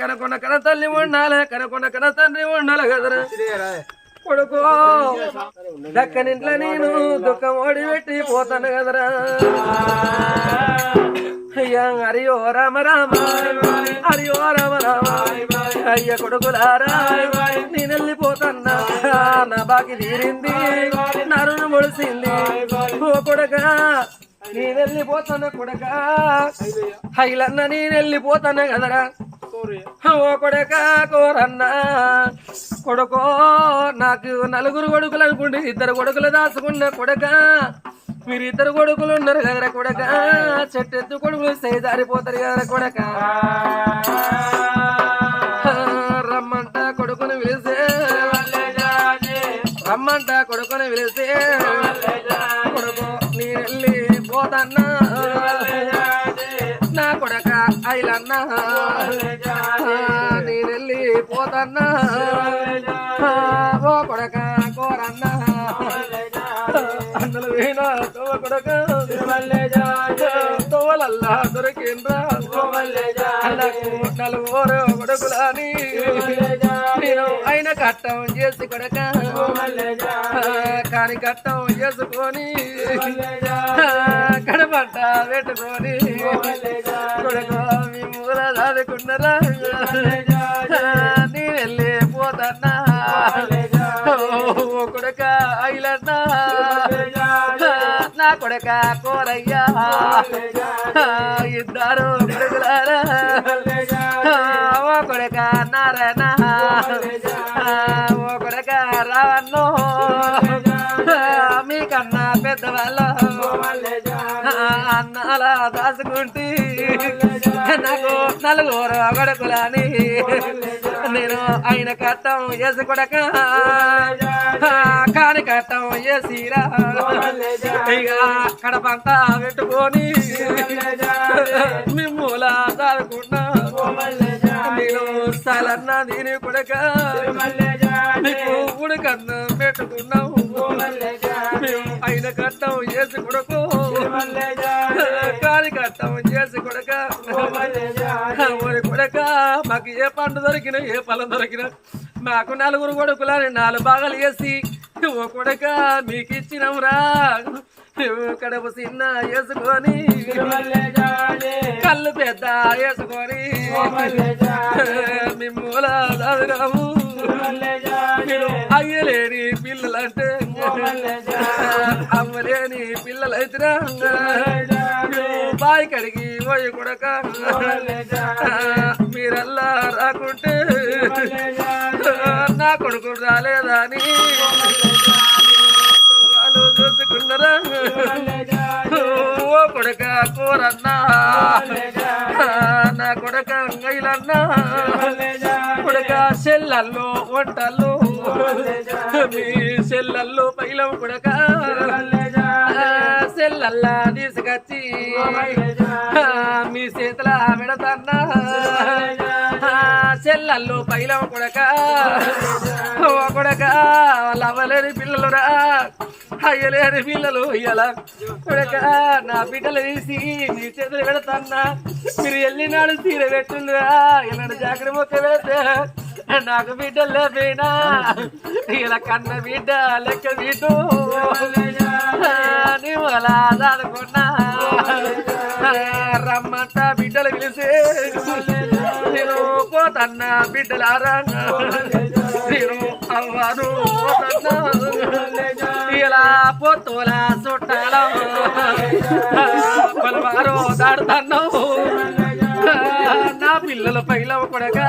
కనకొండ కన తల్లి ఉండాలి కనకొండ కన తండ్రి ఉండాలి కదరా. కొడుకో దక్కనింట్లో నేను దుఃఖం ఓడి పెట్టి పోతాను కదరా. అయ్యా హరియో రామ రామ హరియో రామ రామ. అయ్య కొడుకులారా నేను వెళ్ళిపోతున్నా నా బాకి తీరింది నా రుణం ముడిసింది ఓ కొడుక నేను వెళ్ళిపోతాను కొడుక. హైలన్న నేను వెళ్ళిపోతాను కదరా. ఓ కొడక కోరన్నా. కొడుకో నాకు నలుగురు కొడుకులు అనుకుంటే ఇద్దరు కొడుకులు దాచుకున్న కొడక. మీరు ఇద్దరు కొడుకులు ఉన్నారు కదరా కొడక. చెట్టు ఎత్తు కొడుకులు సేదారిపోతారు కదరా కొడక. రమ్మంట కొడుకుని పిలిస్తే. రమ్మంట కొడుకుని పిలిస్తే. ఐలన్నా నేను వెళ్ళి పోతన్నా. ఓ కొడక కోరన్నా. అన్నలు వేనా తోవ కొడక. తోవలల్లా దొరికిండ్రా. అన్నకు నలుగురు కొడుకులని. నేను అయిన కట్టం చేసి కొడక. కాని కట్టం చేసుకొని. కడపంట పెట్టుకొని కొడక. మీ నేను వెళ్ళిపోతానా ఓ కొడక అయిలన్నా నా కొడక కోరయ్యా? ఇద్దరు కొడుకులారా ఓ కొడక నారాయణ? ఓ కొడక రావన్నో మీకన్నా పెద్దవాళ్ళు? అన్నాల దాచుకుంటే నాకు నలుగురు కొడుకులని నేను ఆయన కట్టం వేసి కొడక. కాని కట్టం వేసిరా ఇక కడపంతా పెట్టుకొని మిమ్ముల దాడుకున్నా నేను సాలన్న దీని కొడక. నీకు ఉడకన్న పెట్టుకున్నావు. మేము ఆయన కట్టం చేసి కొడకు. కొడక మాకు ఏ పండు దొరికినా ఏ ఫలం దొరికినా మాకు నలుగురు కొడుకులని నాలుగు భాగాలు వేసి ఓ కొడక మీకు ఇచ్చినవురా కడప చిన్న వేసుకొని కళ్ళు పెద్ద వేసుకొని మిమ్మూల చదువు మీరు అయ్యలేని పిల్లలంటే అమ్మలేని పిల్లలైతే బాయి కడిగి పోయి కొడక. మీరల్లా రాకుంటే నా కొడుకు రాలేదని వాళ్ళు చూసుకున్నారా? ఓ కొడక కూరన్నా. నా కొడక అంగైలన్నా. కొడక సెల్లల్లో వంటల్లో. మీ సెల్లల్లో పైలం కొడక. చెల్లల్లా తీసుకొచ్చి మీ చేతుల పెడతన్నా చెల్లల్లో పైలవ కొడక ఓ కొడక లవ్వలేని పిల్లలురా అయ్యలేని పిల్లలు ఇయ్యాల. కొడక నా బిడ్డలు తీసి మీ చేతులు పెడతన్నా మీరు వెళ్ళినాడు తీర పెట్టుందిరా ఇలాంటి జాగ్రత్త మొక్క పెడితే నాకు బిడ్డలు లేపేనా ఇలా కన్న బిడ్డ లెక్క బిడ్డు నువ్వు అలా దాదుకున్నా రమ్మంట బిడ్డలు పిలిచి నేను పోతన్నా బిడ్డలారా? నేను అవ్వను ఇలా పొత్తుల చుట్టాల పలవారు దాడుతున్నావు పిల్లల పైలవ కొడగా